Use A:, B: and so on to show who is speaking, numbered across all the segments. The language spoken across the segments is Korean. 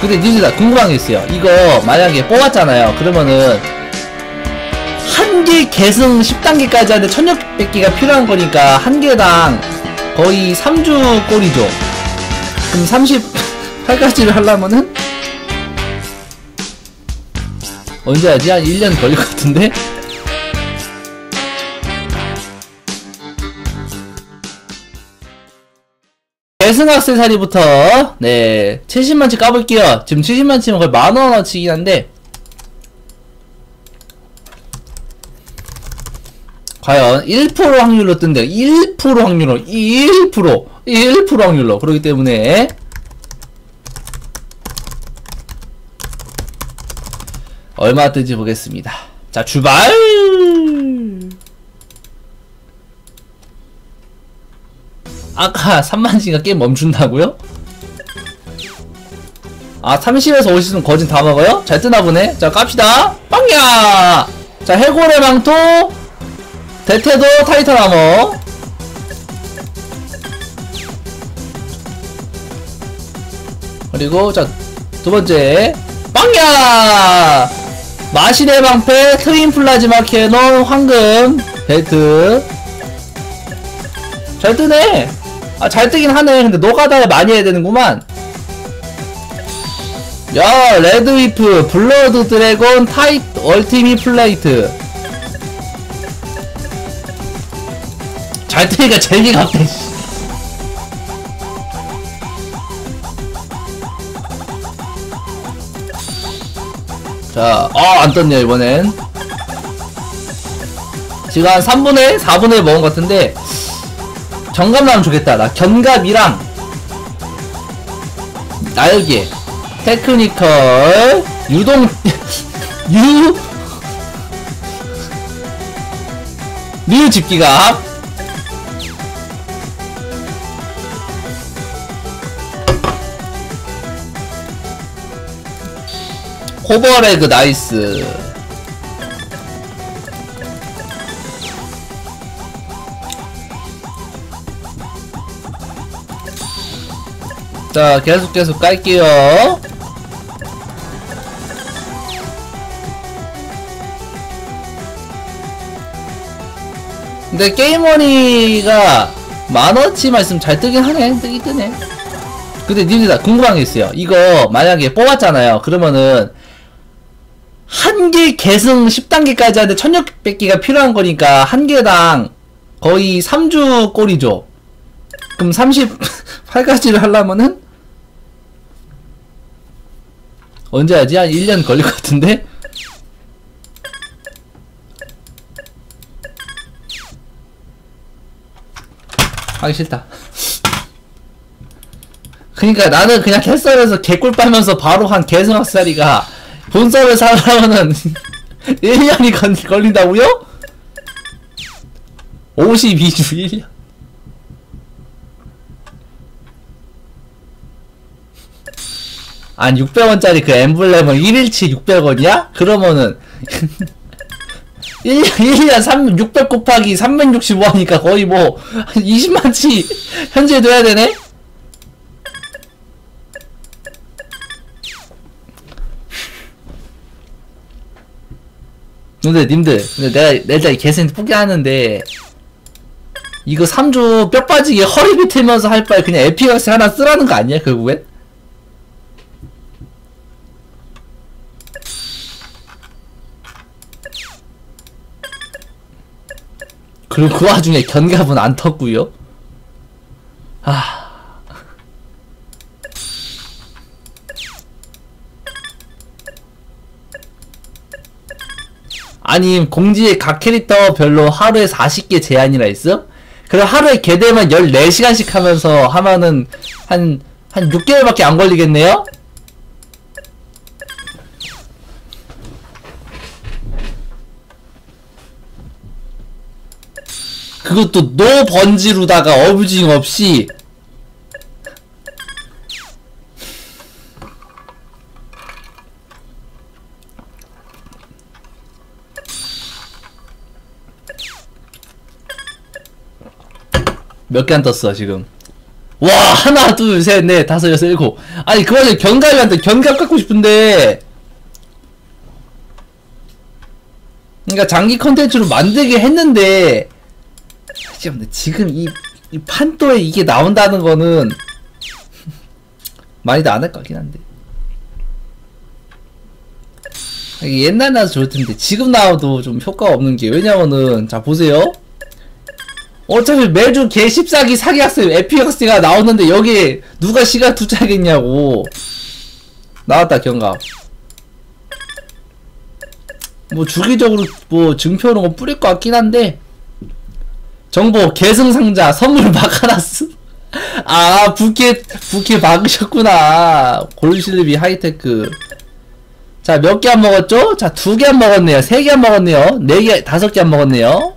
A: 근데 니들 다 궁금한 게 있어요. 이거 만약에 뽑았잖아요. 그러면은 한 개 계승 10단계까지 하는데 1600개가 필요한 거니까 한 개당 거의 3주 꼴이죠. 그럼 38가지를 하려면은 언제 하지? 한 1년 걸릴 것 같은데? 계승 악세사리부터 네 70만치 까볼게요. 지금 70만치면 거의 만원어치긴 한데. 과연 1% 확률로 뜬대요. 1% 확률로 1% 1% 확률로. 그렇기 때문에. 얼마 뜨지 보겠습니다. 자 출발 아까 3만치가 게임 멈춘다고요? 아 30에서 50은 거진 다 먹어요? 잘 뜨나보네. 자 깝시다. 빵야! 자 해골의 망토! 대테도 타이탄 아머 그리고 자 두번째. 빵야! 마신의 방패 트윈 플라즈마 캐논 황금 벨트. 잘 뜨네 아 잘 뜨긴 하네 근데 노가다를 많이 해야 되는구만 야 레드 위프 블러드 드래곤 타이 얼티미 플레이트 잘 뜨니까 재미가 씨. 자, 어, 안 떴네요, 이번엔. 지금 한 3분의 4분의 1 먹은 것 같은데, 정감 나면 좋겠다. 나 견갑이랑, 날개, 테크니컬, 유동, 유, 류 집기갑, 호버레그 나이스 자 계속 계속 깔게요. 근데 게임머니가 만원치만 있으면 잘 뜨긴 하네. 뜨긴 뜨네. 근데 니들 다 궁금한 게 있어요. 이거 만약에 뽑았잖아요. 그러면은 한 개 계승 10단계까지 하는데 1600개가 필요한 거니까 한 개당 거의 3주 꼴이죠. 그럼 38가지를 하려면은 언제 하지? 한 1년 걸릴 것 같은데? 하기 싫다. 그니까 나는 그냥 캐썰에서 개꿀 빨면서 바로 한 개승학살이가 본서를 사려면은 1년이 건, 걸린다고요? 52주 1년. 한 600원짜리 그 엠블렘은 1일치 600원이야? 그러면은 1년, 1년 3, 600 곱하기 365하니까 거의 뭐 20만치 현재 둬야 되네? 근데 님들 근데 내가 내가 개센 포기하는데 이거 3주 뼈 빠지게 허리 비틀면서 할 바에 그냥 에피어스 하나 쓰라는 거 아니야 결국엔? 그리고 그 와중에 견갑은 안 텄구요 아 아니 공지에 각 캐릭터 별로 하루에 40개 제한이라 있어? 그럼 하루에 개대만 14시간씩 하면서 하면은 한, 한 6개월밖에 안 걸리겠네요? 그것도 노 번지로다가 어뷰징 없이. 몇 개 안 떴어 지금? 와 하나 둘 셋 넷 다섯 여섯 일곱. 아니 그 와중에 견갑이한테 견갑 갖고 싶은데. 그러니까 장기 컨텐츠로 만들게 했는데 지금 근데 지금 이, 이 판도에 이게 나온다는 거는 많이도 안 할 것 같긴 한데. 이게 옛날 나도 좋을 텐데 지금 나와도 좀 효과가 없는 게 왜냐면은 자 보세요. 어차피 매주 개 14기 사기 학생 에피학생가 나오는데 여기에 누가 시간 투자하겠냐고. 나왔다 경갑 뭐 주기적으로 뭐 증표 이런 거 뿌릴 것 같긴 한데 정보 계승상자 선물 마카라스. 아 부캐 부캐 박으셨구나. 골실비 하이테크. 자 몇 개 안 먹었죠? 자 두 개 안 먹었네요. 세 개 안 먹었네요. 네 개 다섯 개 안 먹었네요.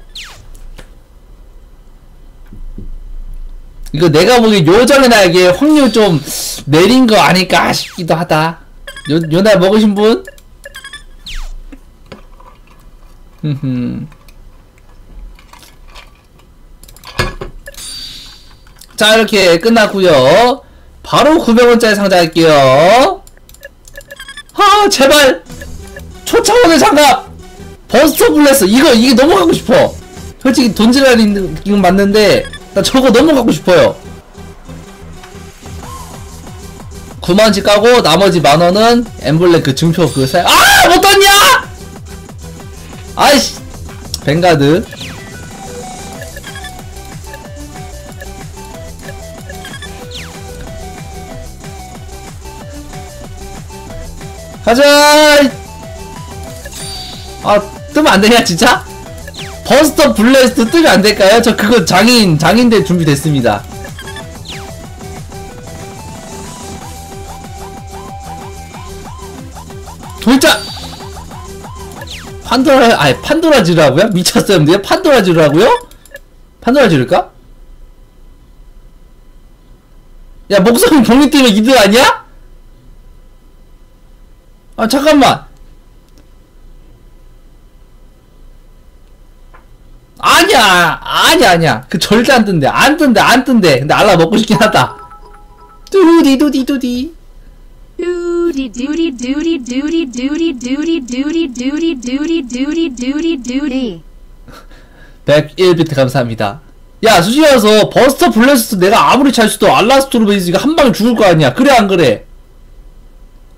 A: 이거 내가 보기엔 요정의 날개 확률 좀 내린 거 아닐까 싶기도 하다. 요, 요날 먹으신 분? 흠흠 자 이렇게 끝났고요. 바로 900원짜리 상자 할게요. 아 제발! 초차원의 장갑 버스터 블레스! 이거 이게 너무 갖고 싶어! 솔직히 돈지랄이 이건 맞는데 나 저거 너무 갖고 싶어요. 9만원치 까고 나머지 만원은 엠블랙 그 증표 그거 사 아! 못 떴냐! 아이씨! 뱅가드 가자! 아, 뜨면 안 되냐, 진짜? 버스터 블레스트 뜨면 안 될까요? 저 그거 장인, 장인대 준비됐습니다. 돌자! 판도라, 아니, 판도라지라고요? 미쳤어요, 근데? 판도라지라고요? 판도라지를까? 야, 목소리 때문에 이득 아니야? 아 잠깐만 아니야 아니야 아니야 그 절대 안 뜬대 안 뜬대 안 뜬대 근데 알라 먹고 싶긴 하다 뚜디 두디 두디
B: Doody doody doody doody doody doody doody doody doody doody doody doody.
A: 101비트 감사합니다 야 수지여서 버스터 블레스트 내가 아무리 잘 써도 알라스토로 베이스가 한 방에 죽을 거 아니야 그래 안 그래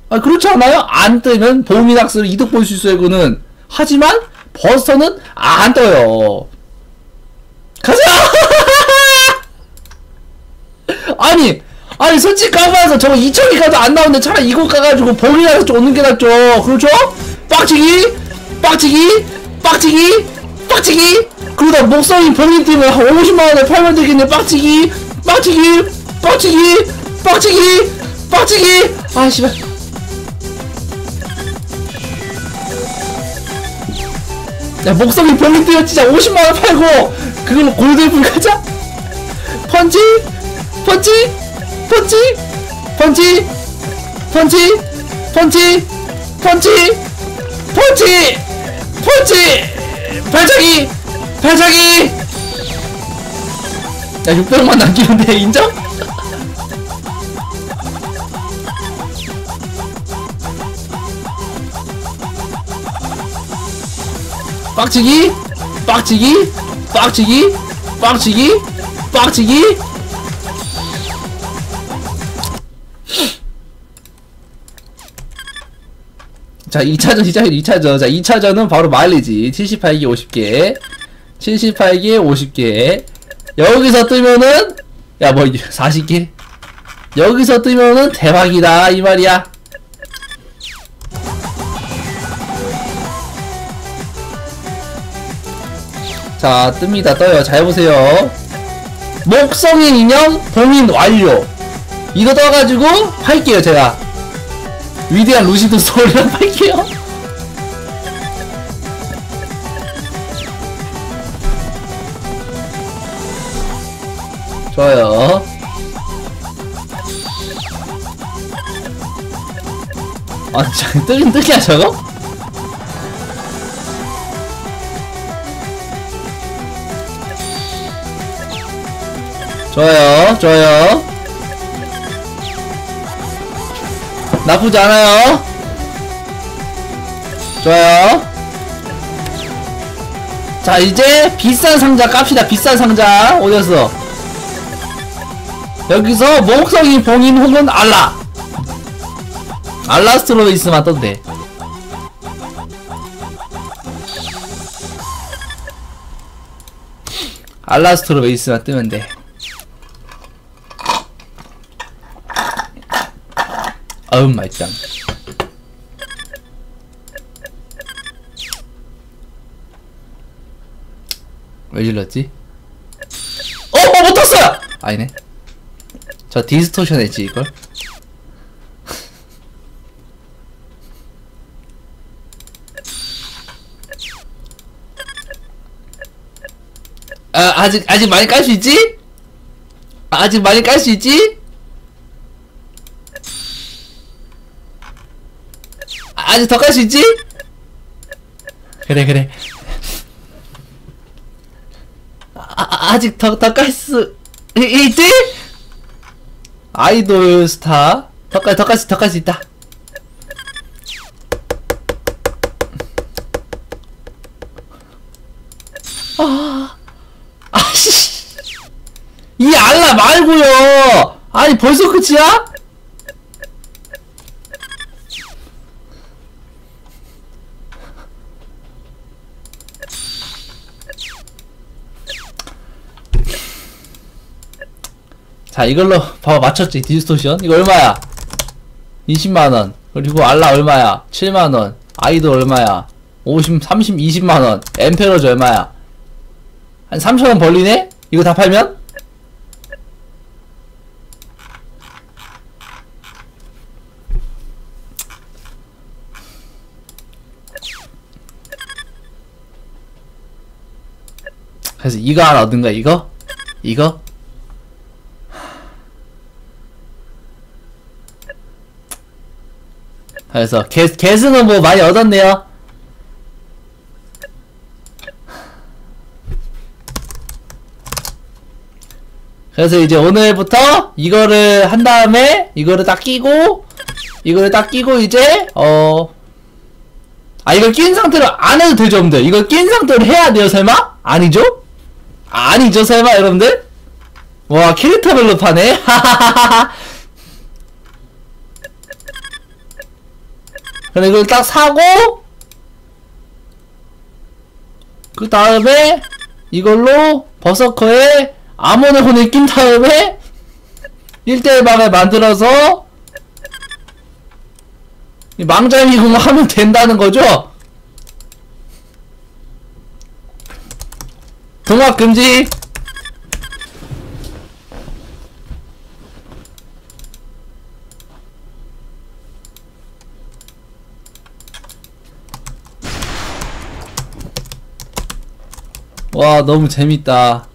A: 아 그렇지 않아요? 안 뜨면 보미낙스를 이득 볼 수 있어요 그는. 하지만 버스터는 안 떠요. 가자! 아니 아니 솔직히 까봐서 저거 2천이 가도 안 나오는데 차라리 이거 까가지고 보미낙스 좀 오는 게 낫죠. 그렇죠? 빡치기 빡치기 빡치기 빡치기. 그러다 목성이 본인팀을 한 50만원에 팔면 되겠네. 빡치기 빡치기 빡치기 빡치기 빡치기. 아 씨발 야 목성이 뛰어 진짜 50만원 팔고. 그걸로 골드풀 가자. 펀치? 펀치? 펀치? 펀치? 펀치? 펀치? 펀치? 펀치? 펀치? 발차기! 발차기! 야 600만 남기는데 인정? 빡치기? 빡치기? 빡치기? 빡치기? 빡치기? 자 2차전 시작해 2차전. 자 2차전은 바로 마일리지. 78기 50개 78기 50개 여기서 뜨면은 야 뭐 40개? 여기서 뜨면은 대박이다 이 말이야 자 뜹니다. 떠요. 잘 보세요. 목성인 인형 봉인 완료. 이거 떠가지고 팔게요 제가. 위대한 루시드 소울이랑 팔게요. 좋아요. 아 뜨긴 뜨기야 저거? 좋아요 좋아요. 나쁘지 않아요. 좋아요. 자 이제 비싼 상자 깝시다. 비싼 상자 어디였어. 여기서 목성이 봉인 혹은 알라. 알라스트로이스 맞던데? 알라스트로 베이스만 뜨면 돼. 어음 말짱. 왜 질렀지? 어, 어, 못 떴어요! 아니네. 저 디스토션 했지, 이걸? 아, 아직, 아직 많이 깔 수 있지? 아, 아직 많이 깔 수 있지? 아, 아직 더깔수 있지? 그래, 그래. 아, 아, 아직 더, 더깔 수, 이- 있지? 아이돌 스타. 더 깔, 더깔 수, 더깔수 있다. 아, 아씨. 이 알라 말고요. 아니, 벌써 끝이야? 자 이걸로 봐봐 맞췄지 디스토션. 이거 얼마야? 20만원. 그리고 알라 얼마야? 7만원. 아이돌 얼마야? 50 30 20만원. 엠페러즈 얼마야? 한 3천원 벌리네? 이거 다 팔면? 그래서 이거 하나 얻은 거야 이거? 이거 그래서 개, 개수는 뭐 많이 얻었네요. 그래서 이제 오늘부터 이거를 한 다음에 이거를 딱 끼고 이거를 딱 끼고 이제 어. 아 이걸 낀 상태로 안 해도 되죠 여러분들 이걸 낀 상태로 해야 돼요 설마? 아니죠? 아니죠 설마 여러분들? 와 캐릭터별로 파네 하하하하 근데 이걸 딱 사고 그 다음에 이걸로 버서커에 아모네혼을 낀 다음에 1대1 방을 만들어서 이 망자미공 하면 된다는 거죠? 동학 금지 와 너무 재밌다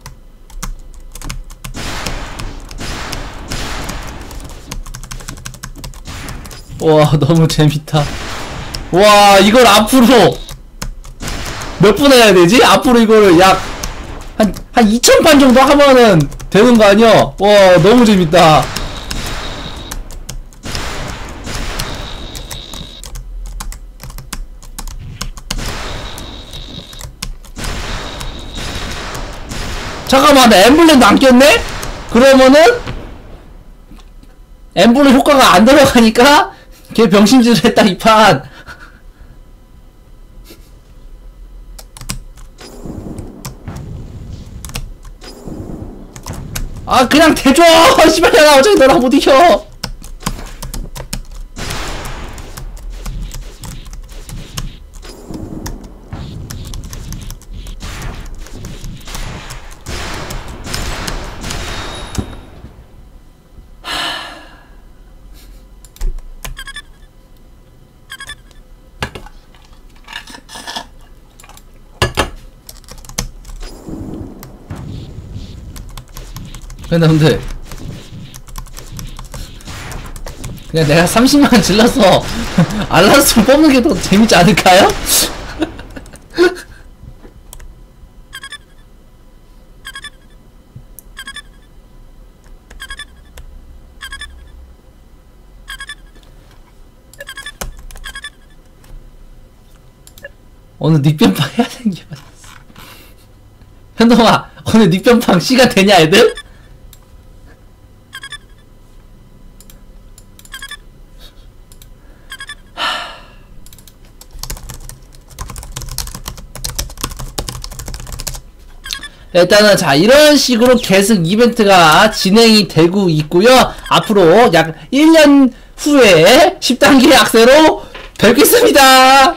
A: 와 너무 재밌다 와 이걸 앞으로 몇 분 해야 되지? 앞으로 이거를 약 한, 한 2,000판 정도 하면은 되는 거 아니야? 와 너무 재밌다 잠깐만 나 엠블렘도 안 꼈네? 그러면은 엠블렘 효과가 안 들어가니까 걔 병신질을 했다 이판. 아 그냥 대줘! 씨발 야 어차피 너랑 못 이겨 근데 근데 그냥 내가 30만 질러서 알라스를 뽑는 게 더 재밌지 않을까요? 오늘 닉변방 해야 되는 게 맞았어. 현동아, 오늘 닉변방 씨가 되냐, 애들? 일단은 자 이런 식으로 계속 이벤트가 진행이 되고 있고요. 앞으로 약 1년 후에 10단계 약세로 뵙겠습니다